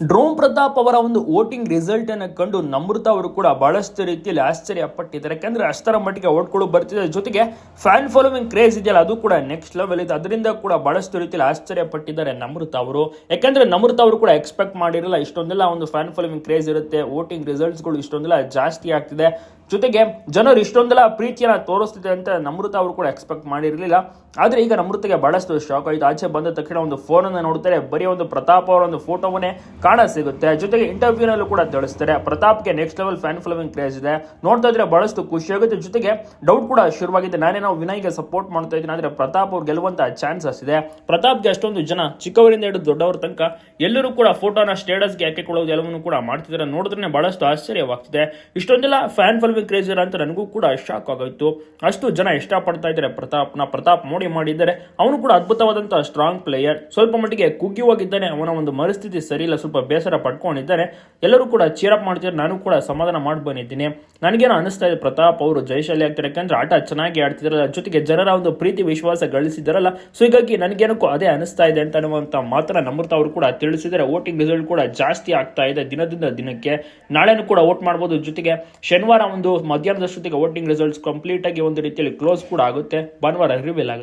Drone Pratap ಅವರ ಒಂದು voting result ಅನ್ನು ಕಂಡು ನಮೃತ ಅವರು ಕೂಡ ಬಹಳಷ್ಟು ರೀತಿಯಲ್ಲಿ ಆಶ್ಚರ್ಯ ಪಟ್ಟಿದ್ದಾರೆ ಯಾಕಂದ್ರೆ ಅಷ್ಟರ ಮಟ್ಟಿಗೆ ಓಟ್ಗಳು ಬರ್ತಿದೆ. ಜೊತೆಗೆ ಫ್ಯಾನ್ ಫಾಲೋವಿಂಗ್ ಕ್ರೇಜ್ ಇದೆಯಲ್ಲ, ಅದು ಕೂಡ ನೆಕ್ಸ್ಟ್ ಲೆವೆಲ್ ಇದೆ. ಅದರಿಂದ ಕೂಡ ಬಹಳಷ್ಟು ರೀತಿಯಲ್ಲಿ ಆಶ್ಚರ್ಯ ಪಟ್ಟಿದ್ದಾರೆ ನಮೃತ ಅವರು. ಯಾಕಂದ್ರೆ ನಮೃತ ಅವರು ಕೂಡ ಎಕ್ಸ್ಪೆಕ್ಟ್ ಮಾಡಿರಲ್ಲ, ಇಷ್ಟೊಂದೆಲ್ಲ ಒಂದು ಫ್ಯಾನ್ ಫಾಲೋವಿಂಗ್ ಕ್ರೇಜ್ ಇರುತ್ತೆ, ವೋಟಿಂಗ್ ರಿಸಲ್ಟ್ಸ್ಗಳು ಇಷ್ಟೊಂದೆಲ್ಲ ಜಾಸ್ತಿ ಆಗ್ತಿದೆ. ಜೊತೆಗೆ ಜನರು ಇಷ್ಟೊಂದೆಲ್ಲ ಪ್ರೀತಿಯನ್ನ ತೋರಿಸ್ತಿದೆ ಅಂತ ನಮೃತ ಅವರು ಕೂಡ ಎಕ್ಸ್ಪೆಕ್ಟ್ ಮಾಡಿರಲಿಲ್ಲ. ಆದರೆ ಈಗ ನಮೃತಗೆ ಬಹಳಷ್ಟು ಶಾಕ್ ಆಯಿತು. ಆಚೆ ಬಂದ ತಕ್ಷಣ ಒಂದು ಫೋನನ್ನು ನೋಡ್ತಾರೆ. ಬರೀ ಒಂದು ಪ್ರತಾಪ್ ಅವರ ಒಂದು ಫೋಟೋವನ್ನೇ ಕಾಣ ಸಿಗುತ್ತೆ. ಜೊತೆಗೆ ಇಂಟರ್ವ್ಯೂನಲ್ಲೂ ಕೂಡ ತಿಳಿಸ್ತಾರೆ. ಪ್ರತಾಪ್ಗೆ next level fan following craze ಇದೆ. ನೋಡ್ತಾ ಇದ್ರೆ ಬಹಳಷ್ಟು ಖುಷಿ ಆಗುತ್ತೆ. ಜೊತೆಗೆ ಡೌಟ್ ಕೂಡ ಶುರುವಾಗಿದೆ. ನಾನೇ ನಾವು ವಿನಯ್ಗೆ ಸಪೋರ್ಟ್ ಮಾಡ್ತಾ ಇದ್ದೀನಿ. ಆದರೆ ಪ್ರತಾಪ್ ಅವ್ರು ಗೆಲ್ಲುವಂತ ಚಾನ್ಸಸ್ ಇದೆ. ಪ್ರತಾಪ್ಗೆ ಅಷ್ಟೊಂದು ಜನ ಚಿಕ್ಕವರಿಂದ ಹಿಡಿದು ದೊಡ್ಡವರ ತನಕ ಎಲ್ಲರೂ ಕೂಡ ಫೋಟೋನ ಸ್ಟೇಟಸ್ಗೆ ಹಾಕಿಕೊಳ್ಳೋದು ಎಲ್ಲವನ್ನೂ ಕೂಡ ಮಾಡ್ತಿದ್ದಾರೆ. ನೋಡಿದ್ರೆ ಬಹಳಷ್ಟು ಆಶ್ಚರ್ಯವಾಗ್ತಿದೆ. ಇಷ್ಟೊಂದೆಲ್ಲ ಫ್ಯಾನ್ ಫಾಲೋವಿಂಗ್ ಕ್ರೇಜ್ ಇರೋ ಅಂತ ನನಗೂ ಕೂಡ ಶಾಕ್ ಆಗೋಯ್ತು. ಅಷ್ಟು ಜನ ಇಷ್ಟಪಡ್ತಾ ಇದ್ದಾರೆ ಪ್ರತಾಪ್ನ. ಪ್ರತಾಪ್ ಮೋಡಿ ಮಾಡಿದ್ದಾರೆ. ಅವನು ಕೂಡ ಅದ್ಭುತವಾದಂತಹ ಸ್ಟ್ರಾಂಗ್ ಪ್ಲೇಯರ್ ಸ್ವಲ್ಪ ಮಟ್ಟಿಗೆ ಕುಗ್ಗಿ ಹೋಗಿದ್ದಾನೆ. ಅವನ ಒಂದು ಮನಸ್ಥಿತಿ ಸರಿ ಇಲ್ಲ ಸ್ವಲ್ಪ ಬೇಸರ ಪಡ್ಕೊಂಡಿದ್ದಾರೆ. ಎಲ್ಲರೂ ಕೂಡ ಚೀರಪ್ ಮಾಡ್ತಿದ್ದಾರೆ. ನಾನು ಕೂಡ ಸಮಾಧಾನ ಮಾಡಿ ಬಂದಿದ್ದೀನಿ. ನನಗೇನೋ ಅನಿಸ್ತಾ ಇದೆ ಪ್ರತಾಪ್ ಅವರು ಜಯಶಾಲಿ ಆಗ್ತಾರೆ. ಯಾಕಂದ್ರೆ ಆಟ ಚೆನ್ನಾಗಿ ಆಡ್ತಿದಾರಲ್ಲ ಜೊತೆಗೆ ಜನರ ಒಂದು ಪ್ರೀತಿ, ವಿಶ್ವಾಸ ಗಳಿಸಿದಾರಲ್ಲ ಸೊ ಹೀಗಾಗಿ ನನಗೇನಕ್ಕೂ ಅದೇ ಅನಿಸ್ತಾ ಇದೆ ಅಂತ ಅನ್ನುವಂಥ ಮಾತ್ರ ನಮೃತ ಅವರು ಕೂಡ ತಿಳಿಸಿದ್ದಾರೆ. ವೋಟಿಂಗ್ ರಿಸಲ್ಟ್ ಕೂಡ ಜಾಸ್ತಿ ಆಗ್ತಾ ಇದೆ ದಿನದಿಂದ ದಿನಕ್ಕೆ. ನಾಳೆನೂ ಕೂಡ ವೋಟ್ ಮಾಡ್ಬೋದು. ಜೊತೆಗೆ ಶನಿವಾರ ಒಂದು ಮಧ್ಯಾಹ್ನದಷ್ಟೊತ್ತಿಗೆ ವೋಟಿಂಗ್ ರಿಸಲ್ಟ್ಸ್ ಕಂಪ್ಲೀಟ್ ಆಗಿ ಒಂದು ರೀತಿಯಲ್ಲಿ ಕ್ಲೋಸ್ ಕೂಡ ಆಗುತ್ತೆ. ಭಾನುವಾರ ರಿವೀಲ್ ಆಗುತ್ತೆ.